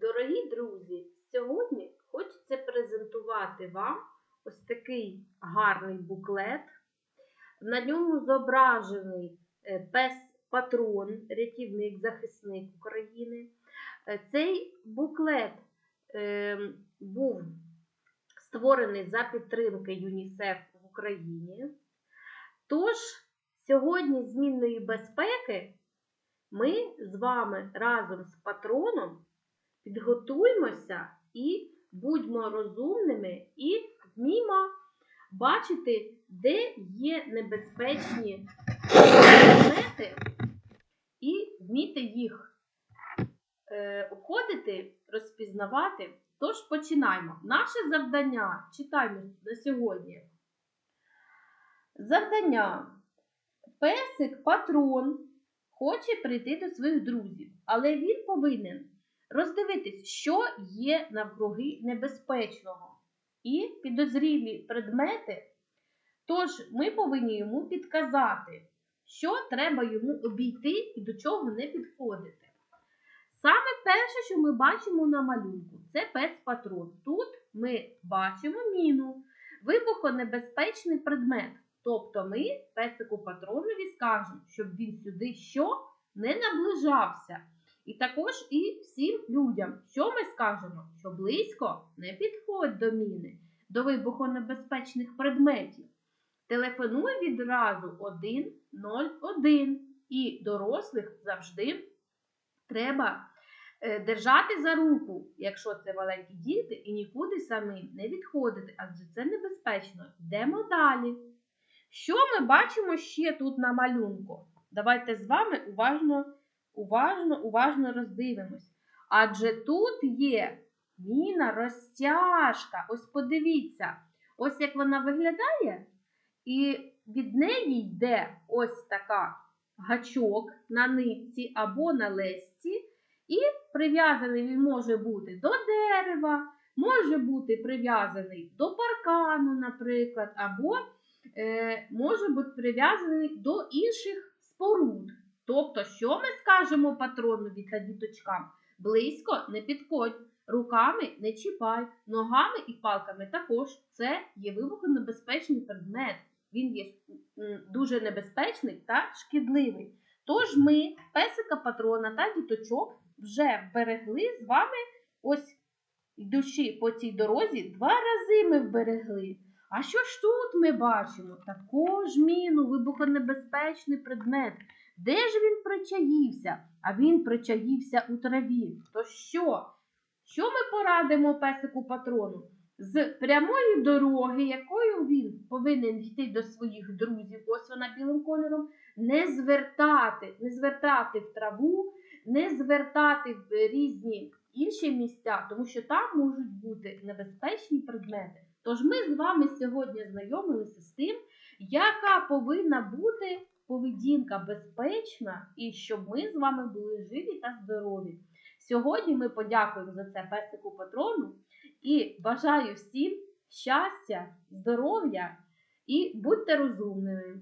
Дорогі друзі, сьогодні хочеться презентувати вам ось такий гарний буклет. На ньому зображений е, пес патрон, рятівник, захисник України. Е, Цей буклет е, був створений за підтримки ЮНІСЕФ в Україні. Тож, сьогодні змінної безпеки ми з вами разом з патроном підготуємося і будьмо розумними і вмімо бачити, де є небезпечні предмети, і вміти їх е, обходити, розпізнавати. Тож починаємо. Наше завдання читаємо на сьогодні. Завдання. Песик патрон хоче прийти до своїх друзів, але він повинен роздивитись, що є навкруги небезпечного і підозрілі предмети. Тож ми повинні йому підказати, що треба йому обійти і до чого не підходити. Саме перше, що ми бачимо на малюнку, це пес-патрон. Тут ми бачимо міну, вибухонебезпечний предмет. Тобто ми песику патронові скажемо, щоб він сюди що не наближався. І також і всім людям, що ми скажемо, що близько не підходь до міни, до вибухонебезпечних предметів. Телефонуй відразу 101 і дорослих завжди треба е, держати за руку, якщо це маленькі діти, і нікуди самі не відходити, адже це небезпечно. Йдемо далі. Що ми бачимо ще тут на малюнку? Давайте з вами уважно, уважно, уважно роздивимось. Адже тут є міна розтяжка. Ось подивіться, ось як вона виглядає, і від неї йде ось така гачок на нитці або на лесці, і прив'язаний він може бути до дерева, може бути прив'язаний до паркану, наприклад, або е, може бути прив'язаний до інших споруд. Тобто, що ми скажемо патронові та діточкам? Близько не підходь, руками не чіпай, ногами і палками також це є вибухонебезпечний предмет. Він є дуже небезпечний та шкідливий. Тож ми, песика патрона та діточок, вже вберегли з вами ось йдучи по цій дорозі, два рази ми вберегли. А що ж тут ми бачимо? Також міну, вибухонебезпечний предмет. Де ж він причаївся? А він причаївся у траві. То що? Що ми порадимо песику патрону? З прямої дороги, якою він повинен йти до своїх друзів, ось вона білим кольором, не звертати, не звертати в траву, не звертати в різні інші місця, тому що там можуть бути небезпечні предмети. Тож ми з вами сьогодні знайомилися з тим, яка повинна бути поведінка безпечна і щоб ми з вами були живі та здорові. Сьогодні ми подякуємо за це песику патрону і бажаю всім щастя, здоров'я і будьте розумними.